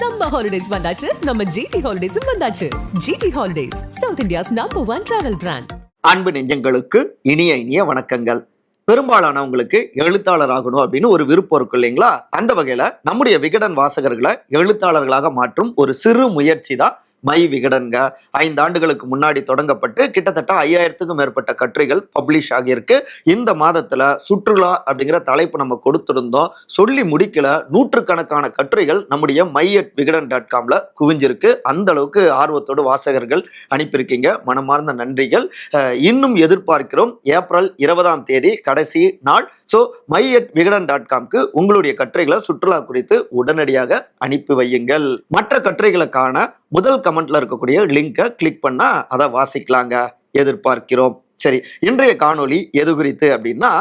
Summer holidays வந்தாச்சு. நம்ம GT ஹாலிடேஸும் வந்தாச்சு. GT holidays South India's number one travel brand அன்பு நெஞ்சங்களுக்கு இனிய இனிய வணக்கங்கள். பெரும்பாலானவங்களுக்கு எழுத்தாளர் ஆகணும் அப்படின்னு ஒரு விருப்பம் இருக்கும் இல்லைங்களா? அந்த வகையில நம்முடைய விகடன் வாசகர்களை எழுத்தாளர்களாக மாற்றும் ஒரு சிறு முயற்சி தான் மை விகடன்க. ஐந்து ஆண்டுகளுக்கு முன்னாடி தொடங்கப்பட்டு கிட்டத்தட்ட ஐயாயிரத்துக்கும் மேற்பட்ட கட்டுரைகள் பப்ளிஷ் ஆகியிருக்கு. இந்த மாதத்துல சுற்றுலா அப்படிங்கிற தலைப்பு நம்ம கொடுத்திருந்தோம். சொல்லி முடிக்கல நூற்றுக்கணக்கான கட்டுரைகள் நம்முடைய மை அட் விகடன் டாட் காம்ல குவிஞ்சிருக்கு. அந்த அளவுக்கு ஆர்வத்தோடு வாசகர்கள் அனுப்பியிருக்கீங்க. மனமார்ந்த நன்றிகள். இன்னும் எதிர்பார்க்கிறோம். ஏப்ரல் இருபதாம் தேதி கடைசி நாள். So my at Vikatan dot காம்க்கு உங்களுடைய கட்டுரைகளை சுற்றுலா குறித்து உடனடியாக அனுப்பி வையுங்கள். மற்ற கட்டுரைகளுக்கான முதல் கமெண்ட்ல இருக்கக்கூடிய லிங்கை கிளிக் பண்ணா அதை வாசிக்கலாங்க. எதிர்பார்க்கிறோம். சரி இன்றைய காணொளி எது குறித்து அப்படின்னா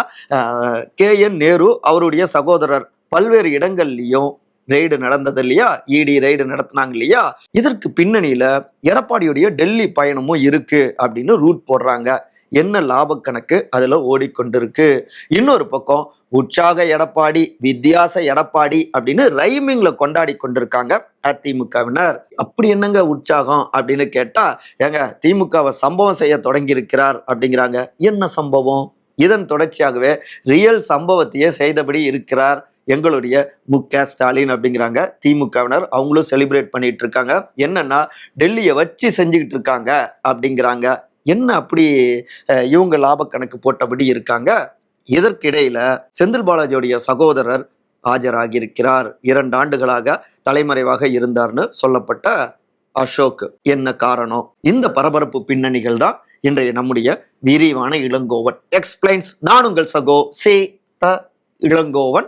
கே. என். நேரு அவருடைய சகோதரர் பல்வேறு இடங்கள்லையும் ரெய்டு நடந்தது இல்லையா? இடி ரெய்டு நடத்தினாங்க இல்லையா? இதற்கு பின்னணியில எடப்பாடியுடைய டெல்லி பயணமும் இருக்கு அப்படின்னு ரூட் போடுறாங்க. என்ன லாபக்கணக்கு கணக்கு அதுல ஓடிக்கொண்டிருக்கு? இன்னொரு பக்கம் உற்சாக எடப்பாடி வித்தியாச எடப்பாடி அப்படின்னு ரைமிங்ல கொண்டாடி கொண்டிருக்காங்க அதிமுகவினர். அப்படி என்னங்க உற்சாகம் அப்படின்னு கேட்டா ஏங்க திமுகவை சம்பவம் செய்ய தொடங்கி இருக்கிறார் அப்படிங்கிறாங்க. என்ன சம்பவம்? இதன் தொடர்ச்சியாகவே ரியல் சம்பவத்தையே செய்தபடி இருக்கிறார் எங்களுடைய மு க ஸ்டாலின் அப்படிங்கிறாங்க. திமுகவினர் அவங்களும் செலிப்ரேட் பண்ணிட்டு இருக்காங்க. என்னன்னா டெல்லியை வச்சு செஞ்சுக்கிட்டு இருக்காங்க அப்படிங்கிறாங்க. என்ன அப்படி இவங்க லாப கணக்கு போட்டபடி இருக்காங்க? இதற்கிடையில செந்தில் பாலாஜியுடைய சகோதரர் ஆஜராகியிருக்கிறார். இரண்டு ஆண்டுகளாக தலைமறைவாக இருந்தார்னு சொல்லப்பட்ட அசோக் என்ன காரணம்? இந்த பரபரப்பு பின்னணிகள் தான் இன்றைய நம்முடைய விரிவான இளங்கோவன். எக்ஸ்பிளைன்ஸ் நான் உங்கள் சகோ சே த இளங்கோவன்.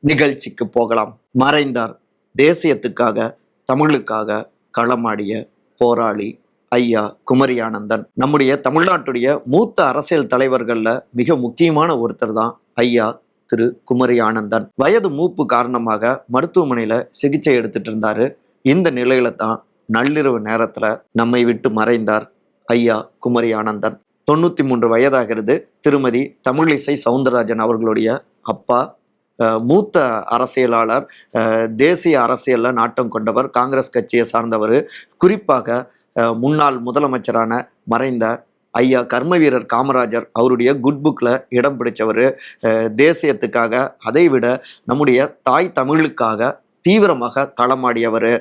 நிகழ்ச்சிக்கு போகலாம். மறைந்தார். தேசியத்துக்காக தமிழுக்காக களமாடிய போராளி ஐயா குமரி ஆனந்தன் நம்முடைய தமிழ்நாட்டுடைய மூத்த அரசியல் தலைவர்களில் மிக முக்கியமான ஒருத்தர் தான் ஐயா திரு குமரி ஆனந்தன் வயது மூப்பு காரணமாக மருத்துவமனையில் சிகிச்சை எடுத்துட்டு இருந்தாரு. இந்த நிலையில தான் நள்ளிரவு நேரத்தில் நம்மை விட்டு மறைந்தார் ஐயா குமரி ஆனந்தன் தொண்ணூற்றி மூன்று வயதாகிறது. திருமதி தமிழிசை சவுந்தரராஜன் அவர்களுடைய அப்பா மூத்த அரசியலாளர் தேசிய அரசியலில் நாட்டம் கொண்டவர் காங்கிரஸ் கட்சியை சார்ந்தவர். குறிப்பாக முன்னாள் முதலமைச்சரான மறைந்த ஐயா கர்ம வீரர் காமராஜர் அவருடைய குட் புக்கில் இடம் பிடிச்சவர். தேசியத்துக்காக அதை விட நம்முடைய தாய் தமிழுக்காக தீவிரமாக களமாடியவர்.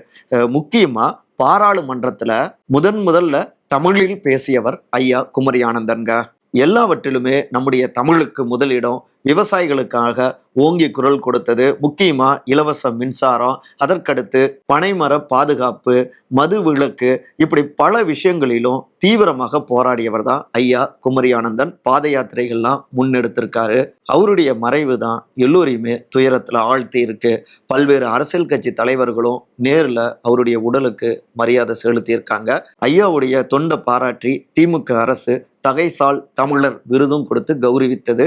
முக்கியமாக பாராளுமன்றத்தில் முதன் முதல்ல தமிழில் பேசியவர் ஐயா குமரி ஆனந்தன்க எல்லாவற்றிலுமே நம்முடைய தமிழுக்கு முதலிடம் விவசாயிகளுக்காக ஓங்கி குரல் கொடுத்தது முக்கியமாக இலவச மின்சாரம். அதற்கடுத்து பனைமர பாதுகாப்பு மது விலக்கு இப்படி பல விஷயங்களிலும் தீவிரமாக போராடியவர் தான் ஐயா குமரி ஆனந்தன் பாத யாத்திரைகள்லாம் முன்னெடுத்திருக்காரு. அவருடைய மறைவு தான் எல்லோரையுமே துயரத்தில் ஆழ்த்தி இருக்கு. பல்வேறு அரசியல் கட்சி தலைவர்களும் நேரில் அவருடைய உடலுக்கு மரியாதை செலுத்தியிருக்காங்க. ஐயாவுடைய தொண்டை பாராட்டி திமுக அரசு தகைசால் தமிழர் விருதும் கொடுத்து கௌரவித்தது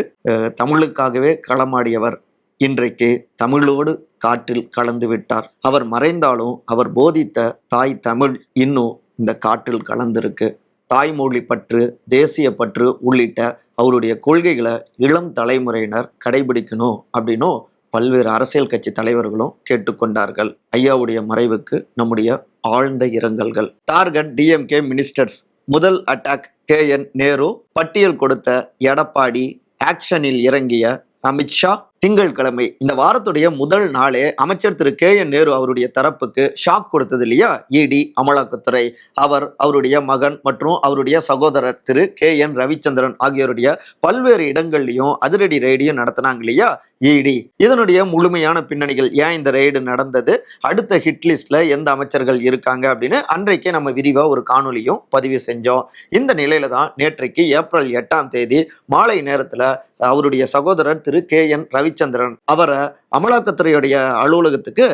தமிழுக்காகவே களமாடியவர். இன்றைக்கு தமிழோடு காற்றில் கலந்து விட்டார். அவர் மறைந்தாலும் அவர் போதித்த தாய் தமிழ் இன்னும் இந்த காற்றில் கலந்திருக்கு. தாய்மொழி பற்று தேசிய பற்று உள்ளிட்ட அவருடைய கொள்கைகளை இளம் தலைமுறையினர் கடைபிடிக்கணும் அப்படின்னும் பல்வேறு அரசியல் கட்சி தலைவர்களும் கேட்டுக்கொண்டார்கள். ஐயாவுடைய மறைவுக்கு நம்முடைய ஆழ்ந்த இரங்கல்கள். Target DMK ministers. முதல் அட்டாக் கே என் நேரு. பட்டியல் கொடுத்த எடப்பாடி ஆக்ஷனில் இறங்கிய அமித்ஷா திங்கட்கிழமை இந்த வாரத்துடைய முதல் நாளே அமைச்சர் திரு கே என் நேரு அவருடைய தரப்புக்கு ஷாக் கொடுத்தது இல்லையா? இடி அமலாக்கத்துறை. அவர் அவருடைய மகன் மற்றும் அவருடைய சகோதரர் திரு கே என் ரவிச்சந்திரன் ஆகியோருடைய பல்வேறு இடங்கள்லையும் அதிரடி ரெய்டியும் நடத்தினாங்க இல்லையா? இடி. இதனுடைய முழுமையான பின்னணிகள் ஏன் இந்த ரெய்டு நடந்தது? அடுத்த ஹிட் லிஸ்ட்ல எந்த அமைச்சர்கள் இருக்காங்க அப்படின்னு அன்றைக்கே நம்ம விரிவா ஒரு காணொலியும் பதிவு செஞ்சோம். இந்த நிலையில தான் நேற்றைக்கு ஏப்ரல் எட்டாம் தேதி மாலை நேரத்துல அவருடைய சகோதரர் திரு கே என் ரவிச்சந்திரன் அவரை அமலாக்கத்துறையுடைய அலுவலகத்துக்கு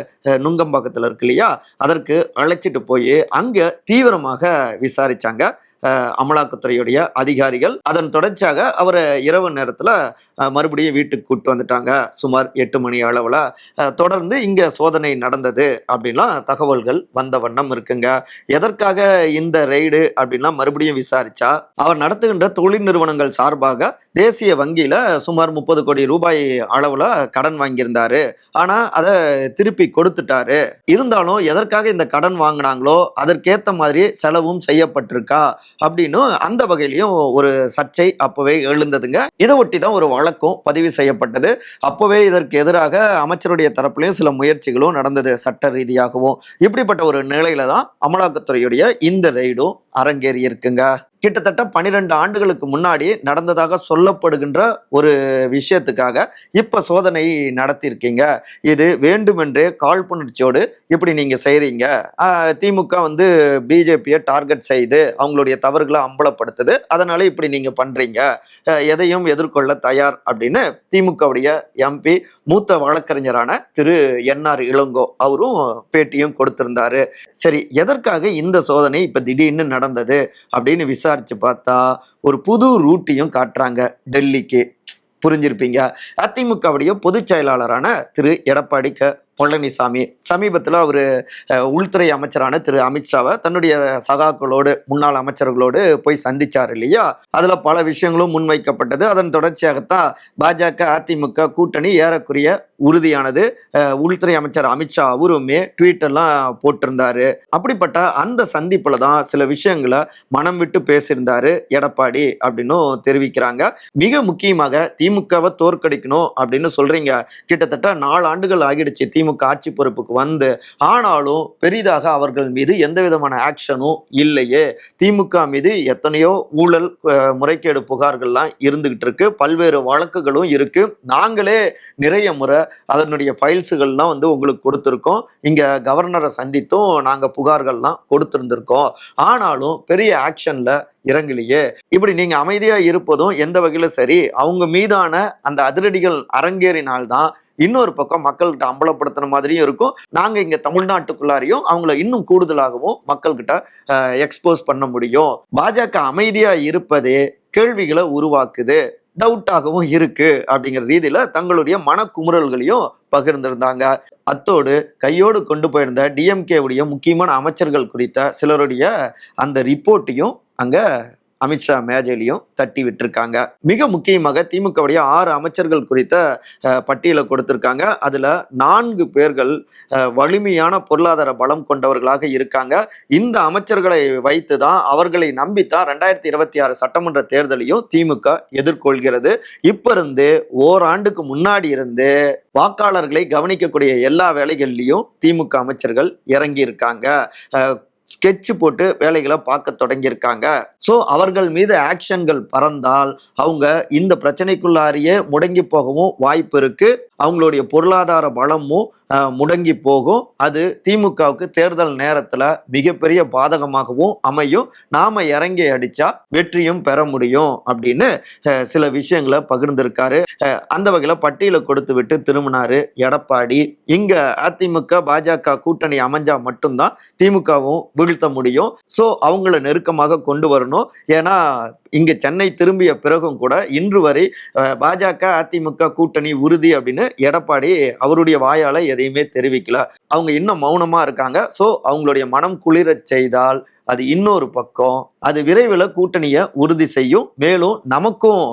நுங்கம்பாக்கத்தில் இருக்கு இல்லையா? அதற்கு அழைச்சிட்டு போய் அங்கே தீவிரமாக விசாரித்தாங்க அமலாக்கத்துறையுடைய அதிகாரிகள். அதன் தொடர்ச்சியாக அவரை இரவு நேரத்தில் மறுபடியும் வீட்டுக்கு கூட்டு வந்துட்டாங்க. சுமார் எட்டு மணி அளவில் தொடர்ந்து இங்கே சோதனை நடந்தது அப்படின்லாம் தகவல்கள் வந்த வண்ணம் இருக்குங்க. எதற்காக இந்த ரெய்டு அப்படின்லாம் மறுபடியும் விசாரிச்சா அவர் நடத்துகின்ற தொழில் நிறுவனங்கள் சார்பாக தேசிய வங்கியில் சுமார் முப்பது கோடி ரூபாய் அளவில் கடன் வாங்கியிருந்தார். வாங்கினாரு ஆனா அதை திருப்பி கொடுத்துட்டாரு. இருந்தாலும் எதற்காக இந்த கடன் வாங்கினாங்களோ அதற்கேத்த மாதிரி செலவும் செய்யப்பட்டிருக்கா? அப்படின்னு அந்த வகையிலையும் ஒரு சர்ச்சை அப்பவே எழுந்ததுங்க. இதை ஒட்டி தான் ஒரு வழக்கும் பதிவு செய்யப்பட்டது. அப்பவே இதற்கு எதிராக அமைச்சருடைய தரப்புலையும் சில முயற்சிகளும் நடந்தது சட்ட ரீதியாகவும். இப்படிப்பட்ட ஒரு நிலையில தான் அமலாக்கத்துறையுடைய இந்த ரெய்டும் அரங்கேறி இருக்குங்க. கிட்டத்தட்ட பனிரெண்டு ஆண்டுகளுக்கு முன்னாடி நடந்ததாக சொல்லப்படுகின்ற ஒரு விஷயத்துக்காக இப்போ சோதனை நடத்தியிருக்கீங்க இது வேண்டுமென்றே காழ்ப்புணர்ச்சியோடு இப்படி நீங்கள் செய்கிறீங்க திமுக வந்து பிஜேபியை டார்கெட் செய்து அவங்களுடைய தவறுகளை அம்பலப்படுத்துது. அதனால் இப்படி நீங்கள் பண்ணுறீங்க எதையும் எதிர்கொள்ள தயார் அப்படின்னு திமுகவுடைய எம்பி மூத்த வழக்கறிஞரான திரு என்ஆர் இளங்கோ அவரும் பேட்டியும் கொடுத்திருந்தாரு. சரி எதற்காக இந்த சோதனை இப்போ திடீர்னு நடந்தது அப்படின்னு விசாரிச்சு பார்த்தா ஒரு புது ரூட்டையும் காட்டுறாங்க டெல்லிக்கு. புரிஞ்சிருப்பீங்க. அதிமுகவுடைய பொதுச் செயலாளரான திரு எடப்பாடி க. பழனிசாமி. சமீபத்தில் அவர் உள்துறை அமைச்சரான திரு அமித்ஷாவை தன்னுடைய சகாக்களோடு முன்னாள் அமைச்சர்களோடு போய் சந்திச்சார் இல்லையா? அதில் பல விஷயங்களும் முன்வைக்கப்பட்டது. அதன் தொடர்ச்சியாகத்தான் பாஜக அதிமுக கூட்டணி ஏறக்குறைய உறுதியானது. உள்துறை அமைச்சர் அமித்ஷா அவருமே ட்வீட்டெல்லாம் போட்டிருந்தாரு. அப்படிப்பட்ட அந்த சந்திப்புல தான் சில விஷயங்களை மனம் விட்டு பேசியிருந்தாரு எடப்பாடி அப்படின்னும் தெரிவிக்கிறாங்க. மிக முக்கியமாக திமுகவை தோற்கடிக்கணும் அப்படின்னு சொல்றீங்க. கிட்டத்தட்ட நாலு ஆண்டுகள் ஆகிடுச்சு திமுக ஆட்சி பொறுப்புக்கு வந்து. ஆனாலும் பெரிதாக அவர்கள் மீது எந்த விதமான ஆக்ஷனும் இல்லையே. திமுக மீது எத்தனையோ ஊழல் முறைகேடு புகார்கள்லாம் இருந்துகிட்டு இருக்கு. பல்வேறு வழக்குகளும் இருக்கு. நாங்களே நிறைய முறை அதனுடைய ஃபைல்ஸுகள்லாம் வந்து உங்களுக்கு கொடுத்துருக்கோம். இங்கே கவர்னரை சந்தித்தும் நாங்கள் புகார்கள்லாம் கொடுத்துருந்துருக்கோம். ஆனாலும் பெரிய ஆக்ஷனில் இறங்கலையே. இப்படி நீங்கள் அமைதியாக இருப்பதும் எந்த வகையில் சரி அவங்க மீதான அந்த அதிரடிகள் அரங்கேறினால்தான் இன்னொரு பக்கம் மக்கள்கிட்ட அம்பலப்படுத்துன மாதிரியும் இருக்கும். நாங்கள் இங்கே தமிழ்நாட்டுக்குள்ளாரையும் அவங்கள இன்னும் கூடுதலாகவும் மக்கள்கிட்ட எக்ஸ்போஸ் பண்ண முடியும். பாஜக அமைதியாக இருப்பதே கேள்விகளை உருவாக்குது. டவுட்டாகவும் இருக்கு அப்படிங்கிற ரீதியில தங்களுடைய மனக்குமுறல்களையும் பகிர்ந்திருந்தாங்க. அத்தோடு கையோடு கொண்டு போயிருந்த டிஎம்கேவுடைய முக்கியமான அமைச்சர்கள் குறித்த சிலருடைய அந்த ரிப்போர்ட்டையும் அங்க அமித்ஷா மேஜையிலையும் தட்டி விட்டுருக்காங்க. மிக முக்கியமாக திமுகவுடைய ஆறு அமைச்சர்கள் குறித்த பட்டியலை கொடுத்துருக்காங்க. அதில் நான்கு பேர்கள் வலிமையான பொருளாதார பலம் கொண்டவர்களாக இருக்காங்க. இந்த அமைச்சர்களை வைத்து தான் அவர்களை நம்பித்தான் ரெண்டாயிரத்தி இருபத்தி ஆறு சட்டமன்ற தேர்தலையும் திமுக எதிர்கொள்கிறது. இப்போ இருந்து ஓராண்டுக்கு முன்னாடி இருந்து வாக்காளர்களை கவனிக்கக்கூடிய எல்லா வேலைகள்லையும் திமுக அமைச்சர்கள் இறங்கி இருக்காங்க ஸ்கெட்ச் போட்டு வேலைகளை பார்க்க தொடங்கியிருக்காங்க. ஸோ அவர்கள் மீது ஆக்ஷன்கள் பறந்தால் அவங்க இந்த பிரச்சனைக்குள்ளாரியே முடங்கி போகவும் வாய்ப்பு இருக்கு. அவங்களுடைய பொருளாதார பலமும் முடங்கி போகும். அது திமுகவுக்கு தேர்தல் நேரத்தில் மிகப்பெரிய பாதகமாகவும் அமையும். நாம இறங்கி அடிச்சா வெற்றியும் பெற முடியும் அப்படின்னு சில விஷயங்களை பகிர்ந்திருக்காரு. அந்த வகையில் பட்டியலை கொடுத்து விட்டு திரும்பினாரு எடப்பாடி. இங்க அதிமுக பாஜக கூட்டணி அமைஞ்சா மட்டும்தான் திமுகவும் வீழ்த்த முடியும். ஸோ அவங்கள நெருக்கமாக கொண்டு வரணும். ஏன்னா இங்கு சென்னை திரும்பிய பிறகும் கூட இன்று வரை பாஜக அதிமுக கூட்டணி உறுதி அப்படின்னு எடப்பாடி அவருடைய வாயால எதையுமே தெரிவிக்கல. அவங்க இன்னும் மௌனமா இருக்காங்க. ஸோ அவங்களுடைய மனம் குளிரச் செய்தால் அது இன்னொரு பக்கம் அது விரைவில் கூட்டணியை உறுதி செய்யும். மேலும் நமக்கும்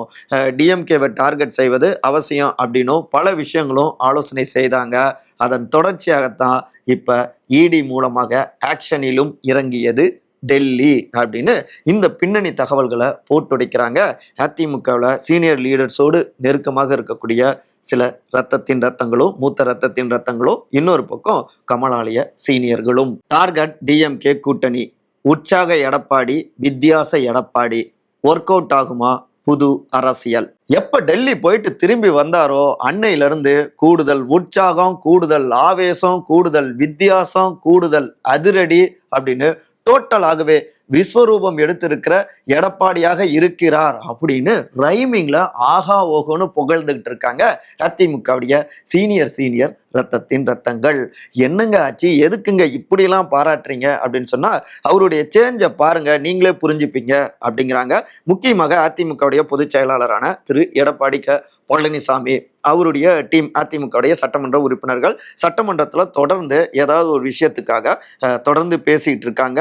டிஎம்கேவை டார்கெட் செய்வது அவசியம் அப்படின்னும் பல விஷயங்களும் ஆலோசனை செய்தாங்க. அதன் தொடர்ச்சியாகத்தான் இப்போ இடி மூலமாக ஆக்ஷனிலும் இறங்கியது. டெல்லி அப்படின்னு இந்த பின்னணி தகவல்களை போட்டுடைக்கிறாங்க. அதிமுகவில் சீனியர் லீடர்ஸோடு நெருக்கமாக இருக்கக்கூடிய சில ரத்தத்தின் ரத்தங்களும் மூத்த ரத்தத்தின் ரத்தங்களும் இன்னொரு பக்கம் கமலாலய சீனியர்களும். டார்கெட் டிஎம்கே கூட்டணி உற்சாக எடப்பாடி வித்தியாச எடப்பாடி ஒர்க் அவுட் ஆகுமா? புது அரசியல். எப்ப டெல்லி போயிட்டு திரும்பி வந்தாரோ அன்னையில இருந்து கூடுதல் உற்சாகம் கூடுதல் ஆவேசம் கூடுதல் வித்தியாசம் கூடுதல் அதிரடி அப்படின்னு டோட்டலாகவே விஸ்வரூபம் எடுத்திருக்கிற எடப்பாடியாக இருக்கிறார் அப்படின்னு ரைமிங்ல ஆகா ஓகோன்னு புகழ்ந்துகிட்டு இருக்காங்க அதிமுகவுடைய சீனியர் சீனியர் ரத்தத்தின் ரத்தங்கள். என்னங்க ஆச்சு? எதுக்குங்க இப்படிலாம் பாராட்டுறீங்க? அப்படின்னு சொன்னா அவருடைய சேஞ்சை பாருங்க நீங்களே புரிஞ்சுப்பீங்க அப்படிங்கிறாங்க முக்கியமாக அதிமுகவுடைய பொதுச் செயலாளரான திரு எடப்பாடி க. பழனிசாமி. அவருடைய டீம் அதிமுகவுடைய சட்டமன்ற உறுப்பினர்கள் சட்டமன்றத்தில் தொடர்ந்து ஏதாவது ஒரு விஷயத்துக்காக தொடர்ந்து பேசிட்டு இருக்காங்க.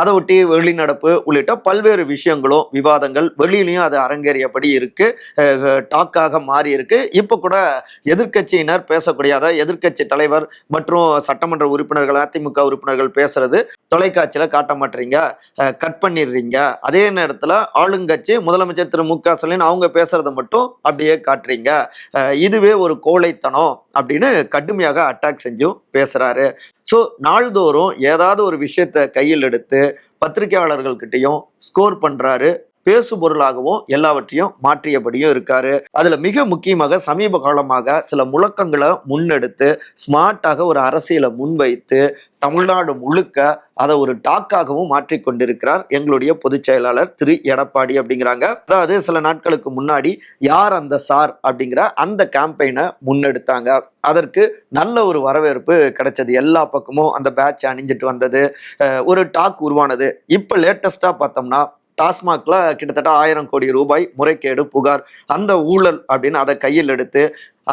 அதை ஒட்டி வெளிநடப்பு உள்ளிட்ட பல்வேறு விஷயங்களும் விவாதங்கள் வெளியிலையும் அது அரங்கேறியபடி இருக்கு. டாக்காக மாறி இருக்கு. இப்போ கூட எதிர்க்கட்சியினர் பேசக்கூடிய அதாவது எதிர்க்கட்சி தலைவர் மற்றும் சட்டமன்ற உறுப்பினர்கள் அதிமுக உறுப்பினர்கள் பேசுறது தொலைக்காட்சியில் காட்ட மாட்டீங்க கட் பண்ணிடுறீங்க. அதே நேரத்தில் ஆளுங்கட்சி முதலமைச்சர் திரு மு க ஸ்டாலின் அவங்க பேசுறத மட்டும் அப்படியே காட்டுறீங்க. இதுவே ஒரு கோழைத்தனம் அப்படின்னு கடுமையாக அட்டாக் செஞ்சும் பேசுறாரு. ஸோ நாள்தோறும் ஏதாவது ஒரு விஷயத்த கையில் எடுத்து பத்திரிகையாளர்கள்கிட்டையும் ஸ்கோர் பண்ணுறாரு பேசு பொருளாகவும் எல்லாவற்றையும் மாற்றியபடியும் இருக்காரு. அதுல மிக முக்கியமாக சமீப காலமாக சில முழக்கங்களை முன்னெடுத்து ஸ்மார்ட்டாக ஒரு அரசியலை முன்வைத்து தமிழ்நாடு முழுக்க அதை ஒரு டாக்காகவும் மாற்றிக்கொண்டிருக்கிறார் எங்களுடைய பொதுச் செயலாளர் திரு. எடப்பாடி அப்படிங்கிறாங்க. அதாவது சில நாட்களுக்கு முன்னாடி யார் அந்த சார் அப்படிங்கிற அந்த கேம்பெயினை முன்னெடுத்தாங்க. அதற்கு நல்ல ஒரு வரவேற்பு கிடைச்சது. எல்லா பக்கமும் அந்த பேட்ச் அணிஞ்சிட்டு வந்தது. ஒரு டாக் உருவானது. இப்போ லேட்டஸ்டாக பார்த்தோம்னா டாஸ்மாக்ல கிட்டத்தட்ட ஆயிரம் கோடி ரூபாய் முறைகேடு புகார் அந்த ஊழல் அப்படின்னு அதை கையில் எடுத்து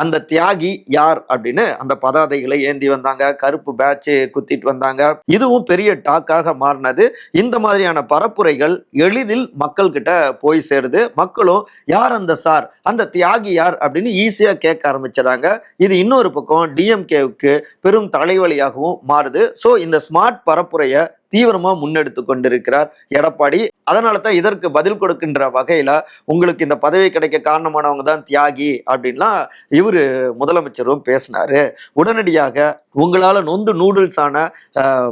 அந்த தியாகி யார் அப்படின்னு அந்த பதாதைகளை ஏந்தி வந்தாங்க கருப்பு பேட்ச் குத்திட்டு வந்தாங்க. இதுவும் பெரிய டாக்காக மாறினது. இந்த மாதிரியான பரப்புரைகள் எளிதில் மக்கள் கிட்ட போய் சேருது. மக்களும் யார் அந்த சார்? அந்த தியாகி யார்? அப்படின்னு ஈஸியா கேட்க ஆரம்பிச்சிடறாங்க. இது இன்னொரு பக்கம் டிஎம்கேவுக்கு பெரும் தலைவலியாகவும் மாறுது. ஸோ இந்த ஸ்மார்ட் பரப்புரையை தீவிரமா முன்னெடுத்து கொண்டிருக்கிறார் எடப்பாடி. அதனால தான் இதற்கு பதில் கொடுக்கின்ற வகையில உங்களுக்கு இந்த பதவி கிடைக்க காரணமானவங்க தான் தியாகி அப்படின்லாம் இவர் முதலமைச்சரும் பேசினாரு. உடனடியாக உங்களால் நொந்து நூடுல்ஸ் ஆன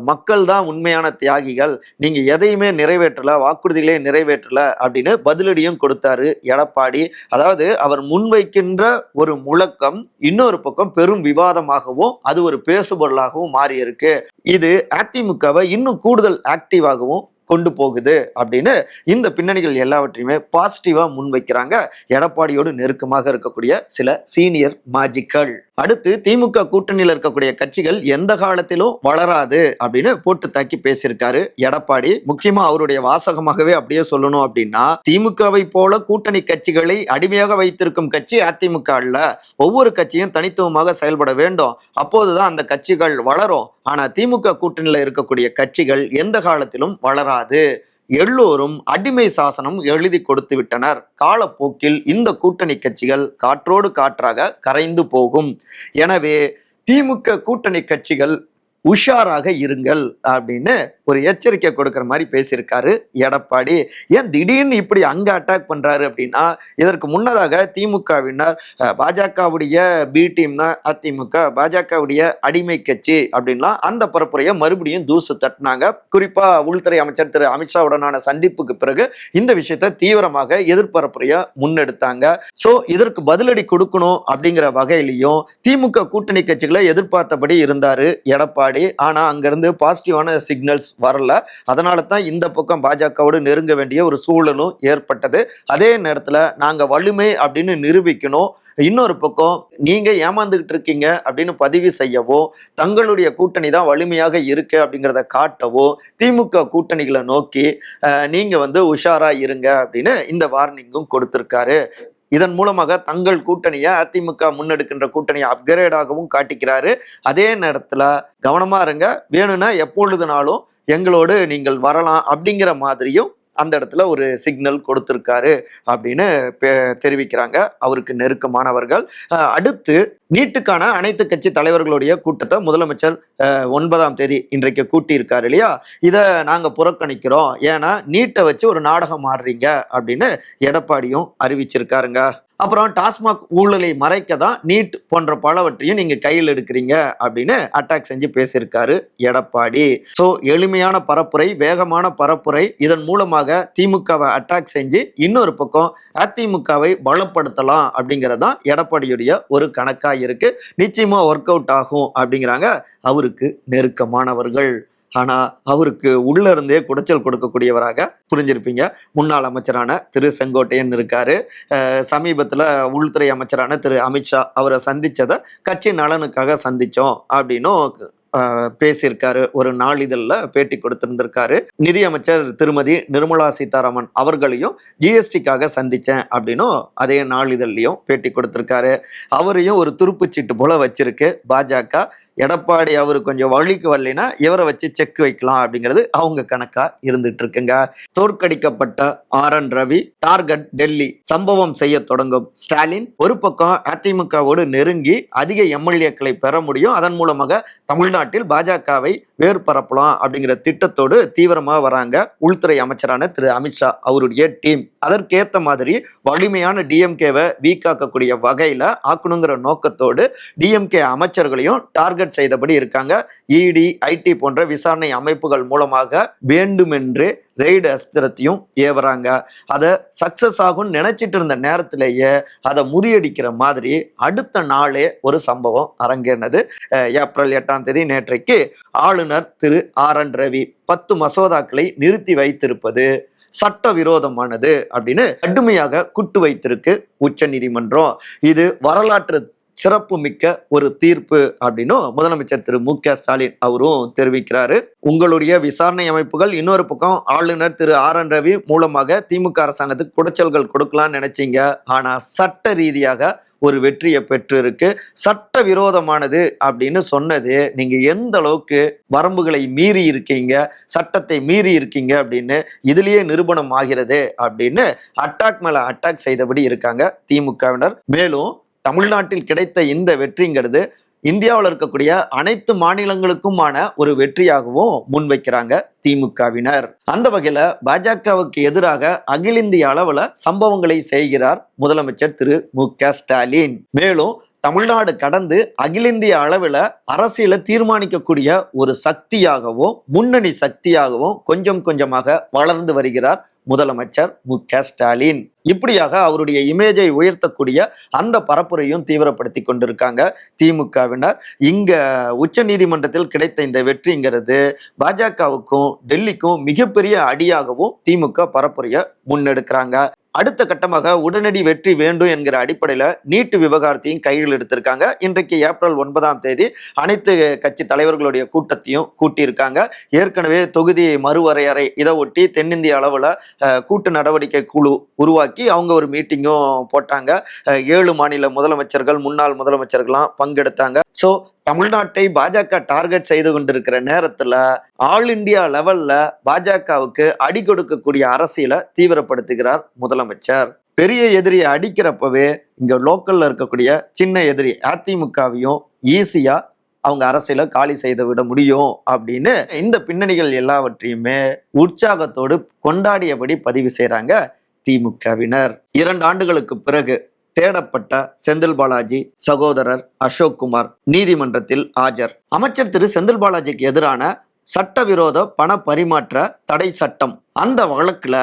மக்கள் தான் உண்மையான தியாகிகள். நீங்கள் எதையுமே நிறைவேற்றல வாக்குறுதிகளே நிறைவேற்றல அப்படின்னு பதிலடியும் கொடுத்தாரு எடப்பாடி. அதாவது அவர் முன்வைக்கின்ற ஒரு முழக்கம் இன்னொரு பக்கம் பெரும் விவாதமாகவும் அது ஒரு பேசுபொருளாகவும் மாறி இருக்கு இது அதிமுகவை இன்னும் கூடுதல் ஆக்டிவாகவும் கொண்டு போகுது அப்படின்னு இந்த பின்னணிகள் எல்லாவற்றையுமே பாசிட்டிவா முன்வைக்கிறாங்க. எடப்பாடியோடு நெருக்கமாக இருக்கக்கூடிய சில சீனியர் மாஜிக்கள் அடுத்து திமுக கூட்டணியில் இருக்கக்கூடிய கட்சிகள் எந்த காலத்திலும் வளராது அப்படின்னு போட்டு தாக்கி பேசியிருக்காரு எடப்பாடி. முக்கியமா அவருடைய வாசகமாகவே அப்படியே சொல்லணும் அப்படின்னா திமுகவை போல கூட்டணி கட்சிகளை அடிமையாக வைத்திருக்கும் கட்சி அதிமுக அல்ல. ஒவ்வொரு கட்சியும் தனித்துவமாக செயல்பட வேண்டும். அப்போதுதான் அந்த கட்சிகள் வளரும். ஆனா திமுக கூட்டணியில் இருக்கக்கூடிய கட்சிகள் எந்த காலத்திலும் வளராது. எல்லோரும் அடிமை சாசனம் எழுதி கொடுத்து விட்டனர். காலப்போக்கில் இந்த கூட்டணி கட்சிகள் காற்றோடு காற்றாக கரைந்து போகும். எனவே திமுக கூட்டணி கட்சிகள் உஷாராக இருங்கள் அப்படின்னு ஒரு எச்சரிக்கை கொடுக்குற மாதிரி பேசியிருக்காரு எடப்பாடி. ஏன் திடீர்னு இப்படி அங்கே அட்டாக் பண்ணுறாரு அப்படின்னா இதற்கு முன்னதாக திமுகவினர் பாஜகவுடைய பி டீம் தான் அதிமுக பாஜகவுடைய அடிமை கட்சி அப்படின்லாம் அந்த பரப்புரையை மறுபடியும் தூசு தட்டினாங்க. குறிப்பாக உள்துறை அமைச்சர் திரு அமித்ஷாவுடனான சந்திப்புக்கு பிறகு இந்த விஷயத்தை தீவிரமாக எதிர்பரப்புரையை முன்னெடுத்தாங்க. ஸோ இதற்கு பதிலடி கொடுக்கணும் அப்படிங்கிற வகையிலையும் திமுக கூட்டணி கட்சிகளை எதிர்பார்த்தபடி இருந்தார் எடப்பாடி. ஆனால் அங்கேருந்து பாசிட்டிவான சிக்னல்ஸ் வரல. அதனால தான் இந்த பக்கம் பாஜகவோடு நெருங்க வேண்டிய ஒரு சூழலும் ஏற்பட்டது. அதே நேரத்தில் நாங்கள் வலிமை அப்படின்னு நிரூபிக்கணும். இன்னொரு பக்கம் நீங்கள் ஏமாந்துக்கிட்டு இருக்கீங்க அப்படின்னு பதிவு செய்யவோ தங்களுடைய கூட்டணி தான் வலிமையாக இருக்கு அப்படிங்கிறத காட்டவோ திமுக கூட்டணிகளை நோக்கி நீங்கள் வந்து உஷாராக இருங்க அப்படின்னு இந்த வார்னிங்கும் கொடுத்துருக்காரு. இதன் மூலமாக தங்கள் கூட்டணியை அதிமுக முன்னெடுக்கின்ற கூட்டணியை அப்கிரேடாகவும் காட்டிக்கிறாரு. அதே நேரத்தில் கவனமாக இருங்க. வேணும்னா எப்பொழுதுனாலும் எங்களோடு நீங்கள் வரலாம் அப்படிங்கிற மாதிரியும் அந்த இடத்துல ஒரு சிக்னல் கொடுத்துருக்காரு அப்படின்னு தெரிவிக்கிறாங்க. அவருக்கு நெருக்கமானவர்கள். அடுத்து நீட்டுக்கான அனைத்து கட்சி தலைவர்களுடைய கூட்டத்தை முதலமைச்சர் ஒன்பதாம் தேதி இன்றைக்கு கூட்டியிருக்காரு இல்லையா? இதை நாங்கள் புறக்கணிக்கிறோம். ஏன்னா நீட்டை வச்சு ஒரு நாடகம் ஆடுறீங்க அப்படின்னு எடப்பாடியும் அறிவிச்சிருக்காருங்க. அப்புறம் டாஸ்மாக் ஊழலை மறைக்க தான் நீட் போன்ற பலவற்றையும் நீங்க கையில் எடுக்கிறீங்க அப்படின்னு அட்டாக் செஞ்சு பேசியிருக்காரு எடப்பாடி. ஸோ எளிமையான பரப்புரை வேகமான பரப்புரை. இதன் மூலமாக திமுகவை அட்டாக் செஞ்சு இன்னொரு பக்கம் அதிமுகவை பலப்படுத்தலாம் அப்படிங்கிறது தான் எடப்பாடியுடைய ஒரு கணக்கா இருக்கு. நிச்சயமா ஒர்க் அவுட் ஆகும் அப்படிங்கிறாங்க அவருக்கு நெருக்கமானவர்கள். ஆனா அவருக்கு உள்ள இருந்தே குடைச்சல் கொடுக்கக்கூடியவராக புரிஞ்சிருப்பீங்க. முன்னாள் அமைச்சரான திரு செங்கோட்டையன் இருக்காரு. சமீபத்தில் சமீபத்துல உள்துறை அமைச்சரான திரு அமித்ஷா அவரை சந்திச்சதை கட்சி நலனுக்காக சந்திச்சோம் அப்படின்னும் பேசியிருக்காரு. ஒரு நாளிதழில் பேட்டி கொடுத்திருந்திருக்காரு. நிதியமைச்சர் திருமதி நிர்மலா சீதாராமன் அவர்களையும் ஜிஎஸ்டிக்காக சந்தித்தேன் அப்படின்னும் அதே நாளிதழ்லையும் பேட்டி கொடுத்திருக்காரு. அவரையும் ஒரு துருப்புச்சீட்டு போல வச்சிருக்கு. பாஜக எடப்பாடி அவர் கொஞ்சம் வழிக்கு வரலைன்னா இவரை வச்சு செக் வைக்கலாம் அப்படிங்கிறது அவங்க கணக்கா இருந்துட்டு இருக்குங்க தோற்கடிக்கப்பட்ட R N Ravi target Delhi சம்பவம் செய்ய தொடங்கும். ஸ்டாலின் ஒரு பக்கம் அதிமுகவோடு நெருங்கி அதிக எம்எல்ஏக்களை பெற முடியும். அதன் மூலமாக தமிழ்நாட்டில் பாஜகவை வேர் பரப்பலாம் அப்படிங்கிற திட்டத்தோடு தீவிரமாக வராங்க உள்துறை அமைச்சரான திரு. அமித்ஷா அவருடைய டீம். அதற்கேற்ற மாதிரி வலிமையான டிஎம்கேவை வீக்காக்கக்கூடிய வகையில் ஆக்கணுங்கிற நோக்கத்தோடு டிஎம்கே அமைச்சர்களையும் டார்கெட் செய்தபடி இருக்காங்க. இடி ஐடி போன்ற விசாரணை அமைப்புகள் மூலமாக வேண்டுமென்று ரெய்டு அஸ்திரத்தையும் ஏவுறாங்க. அதை சக்சஸ் ஆகும்னு நினைச்சிட்டு இருந்த நேரத்திலேயே அதை முறியடிக்கிற மாதிரி அடுத்த நாளே ஒரு சம்பவம் அரங்கேறினது. ஏப்ரல் எட்டாம் தேதி நேற்றைக்கு ஆளுநர் திரு ஆர் என் ரவி பத்து மசோதாக்களை நிறுத்தி வைத்திருப்பது சட்ட விரோதமானது அப்படின்னு கடுமையாக குட்டு வைத்திருக்கு உச்ச நீதிமன்றம் இது வரலாற்று சிறப்பு மிக்க ஒரு தீர்ப்பு அப்படின்னும் முதலமைச்சர் திரு மு க ஸ்டாலின் அவரும் தெரிவிக்கிறாரு. உங்களுடைய விசாரணை அமைப்புகள் இன்னொரு பக்கம் ஆளுநர் திரு ஆர் என் ரவி மூலமாக திமுக அரசாங்கத்துக்கு குடைச்சல்கள் கொடுக்கலாம்னு நினைச்சீங்க. ஆனா சட்ட ரீதியாக ஒரு வெற்றியை பெற்று இருக்கு சட்ட விரோதமானது அப்படின்னு சொன்னது. நீங்க எந்த அளவுக்கு வரம்புகளை மீறி இருக்கீங்க சட்டத்தை மீறி இருக்கீங்க அப்படின்னு இதுலயே நிரூபணம் ஆகிறது அப்படின்னு அட்டாக் மேல அட்டாக் செய்தபடி இருக்காங்க திமுகவினர். மேலும் தமிழ்நாட்டில் கிடைத்த இந்த வெற்றிங்கிறது இந்தியாவில் இருக்கக்கூடிய அனைத்து மாநிலங்களுக்குமான ஒரு வெற்றியாகவும் முன்வைக்கிறாங்க திமுகவினர். அந்த வகையில பாஜகவுக்கு எதிராக அகில இந்திய அளவுல சம்பவங்களை செய்கிறார் முதலமைச்சர் திரு மு க ஸ்டாலின். மேலும் தமிழ்நாடு கடந்து அகில இந்திய அளவில் அரசியலை தீர்மானிக்கக்கூடிய ஒரு சக்தியாகவும் முன்னணி சக்தியாகவும் கொஞ்சம் கொஞ்சமாக வளர்ந்து வருகிறார் முதலமைச்சர் மு க ஸ்டாலின். இப்படியாக அவருடைய இமேஜை உயர்த்தக்கூடிய அந்த பரப்புரையும் தீவிரப்படுத்தி கொண்டிருக்காங்க திமுகவினர். இங்க உச்ச நீதிமன்றத்தில் கிடைத்த இந்த வெற்றிங்கிறது பாஜகவுக்கும் டெல்லிக்கும் மிகப்பெரிய அடியாகவும் திமுக பரப்புரையை முன்னெடுக்கிறாங்க. அடுத்த கட்டமாக உடனடி வெற்றி வேண்டும் என்கிற அடிப்படையில் நீட்டு விவகாரத்தையும் கையில் எடுத்திருக்காங்க. இன்றைக்கு ஏப்ரல் ஒன்பதாம் தேதி அனைத்து கட்சி தலைவர்களுடைய கூட்டத்தையும் கூட்டியிருக்காங்க. ஏற்கனவே தொகுதி மறுவரையறை இதை ஒட்டி தென்னிந்திய அளவில் கூட்டு நடவடிக்கை குழு உருவாக்கி அவங்க ஒரு மீட்டிங்கும் போட்டாங்க. ஏழு மாநில முதலமைச்சர்கள் முன்னாள் முதலமைச்சர்கள்லாம் பங்கெடுத்தாங்க. ஸோ தமிழ்நாட்டை பாஜக டார்கெட் செய்து கொண்டிருக்கிற நேரத்துல ஆல் இந்தியா லெவல்ல பாஜகவுக்கு அடி கொடுக்கக்கூடிய அரசியலை தீவிரப்படுத்துகிறார் முதலமைச்சர். பெரிய எதிரியை அடிக்கிறப்பவே இங்க லோக்கல்ல இருக்கக்கூடிய சின்ன எதிரி அதிமுகவையும் ஈஸியா அவங்க அரசியல காலி செய்து விட முடியும் அப்படின்னு இந்த பின்னணிகள் எல்லாவற்றையுமே உற்சாகத்தோடு கொண்டாடியபடி பதிவு செய்றாங்க திமுகவினர். இரண்டு ஆண்டுகளுக்கு பிறகு தேடப்பட்ட செந்தில் பாலாஜி சகோதரர் அசோக் குமார் நீதிமன்றத்தில் ஆஜர். அமைச்சர் திரு செந்தில் பாலாஜிக்கு எதிரான சட்டவிரோத பண பரிமாற்ற தடை சட்டம். அந்த வழக்குல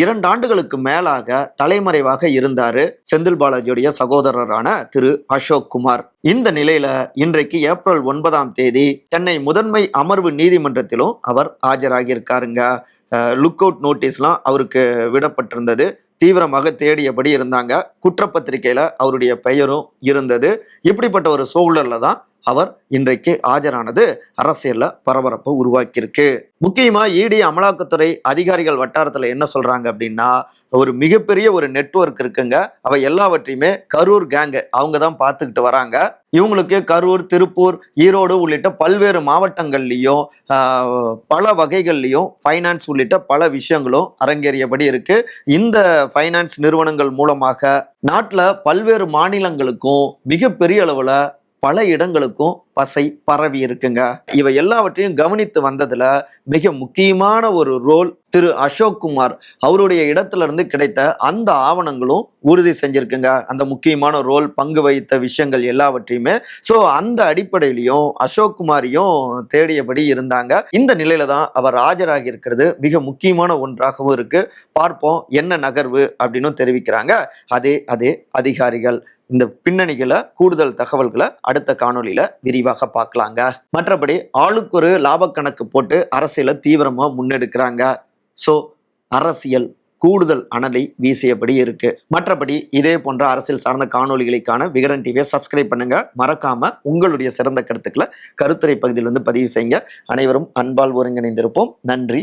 இரண்டு ஆண்டுகளுக்கு மேலாக தலைமறைவாக இருந்தாரு செந்தில் பாலாஜியுடைய சகோதரரான திரு அசோக் குமார். இந்த நிலையில இன்றைக்கு ஏப்ரல் ஒன்பதாம் தேதி சென்னை முதன்மை அமர்வு நீதிமன்றத்திலும் அவர் ஆஜராகியிருக்காருங்க. லுக் அவுட் நோட்டீஸ்லாம் அவருக்கு விடப்பட்டிருந்தது. தீவிரமாக தேடியபடி இருந்தாங்க. குற்றப்பத்திரிகையில் அவருடைய பெயரும் இருந்தது. இப்படிப்பட்ட ஒரு சூழலில் தான் அவர் இன்றைக்கு ஆஜரானது அரசியலில் பரபரப்பை உருவாக்கியிருக்கு. முக்கியமா இடி அமலாக்கத்துறை அதிகாரிகள் வட்டாரத்துல என்ன சொல்றாங்க அப்படின்னா ஒரு மிகப்பெரிய ஒரு நெட்வொர்க் இருக்குங்க. அவ எல்லாவற்றையுமே கரூர் கேங்கு அவங்க தான் பார்த்துக்கிட்டு வராங்க. இவங்களுக்கு கரூர் திருப்பூர் ஈரோடு உள்ளிட்ட பல்வேறு மாவட்டங்கள்லையும் பல வகைகள்லையும் ஃபைனான்ஸ் உள்ளிட்ட பல விஷயங்களும் அரங்கேறியபடி இருக்கு. இந்த ஃபைனான்ஸ் நிறுவனங்கள் மூலமாக நாட்டில் பல்வேறு மாநிலங்களுக்கும் மிகப்பெரிய அளவில் பல இடங்களுக்கும் பசை பரவி இருக்குங்க. இவை எல்லாவற்றையும் கவனித்து வந்ததுல மிக முக்கியமான ஒரு ரோல் திரு அசோக் குமார் அவருடைய இடத்துல இருந்து கிடைத்த அந்த ஆவணங்களும் உறுதி செஞ்சிருக்குங்க. அந்த முக்கியமான ரோல் பங்கு வகித்த விஷயங்கள் எல்லாவற்றையுமே. ஸோ அந்த அடிப்படையிலையும் அசோக் குமாரையும் தேடியபடி இருந்தாங்க. இந்த நிலையில தான் அவர் ஆஜராகி இருக்கிறது. மிக முக்கியமான ஒன்றாகவும் இருக்கு. பார்ப்போம் என்ன நகர்வு அப்படின்னு தெரிவிக்கிறாங்க. அதே அதே அதிகாரிகள். இந்த பின்னணிகளை கூடுதல் தகவல்களை அடுத்த காணொலியில விரிவாக பார்க்கலாங்க. மற்றபடி ஆளுக்கு ஒரு லாப கணக்கு போட்டு அரசியலை தீவிரமா முன்னெடுக்கிறாங்க. ஸோ அரசியல் கூடுதல் அனலை வீசியபடி இருக்கு. மற்றபடி இதே போன்ற அரசியல் சார்ந்த காணொளிகளுக்கான விகடன் டிவியை சப்ஸ்கிரைப் பண்ணுங்க. மறக்காம உங்களுடைய சிறந்த கருத்துக்களை கருத்துரை பகுதியில் வந்து பதிவு செய்யுங்க. அனைவரும் அன்பால் ஒருங்கிணைந்திருப்போம். நன்றி.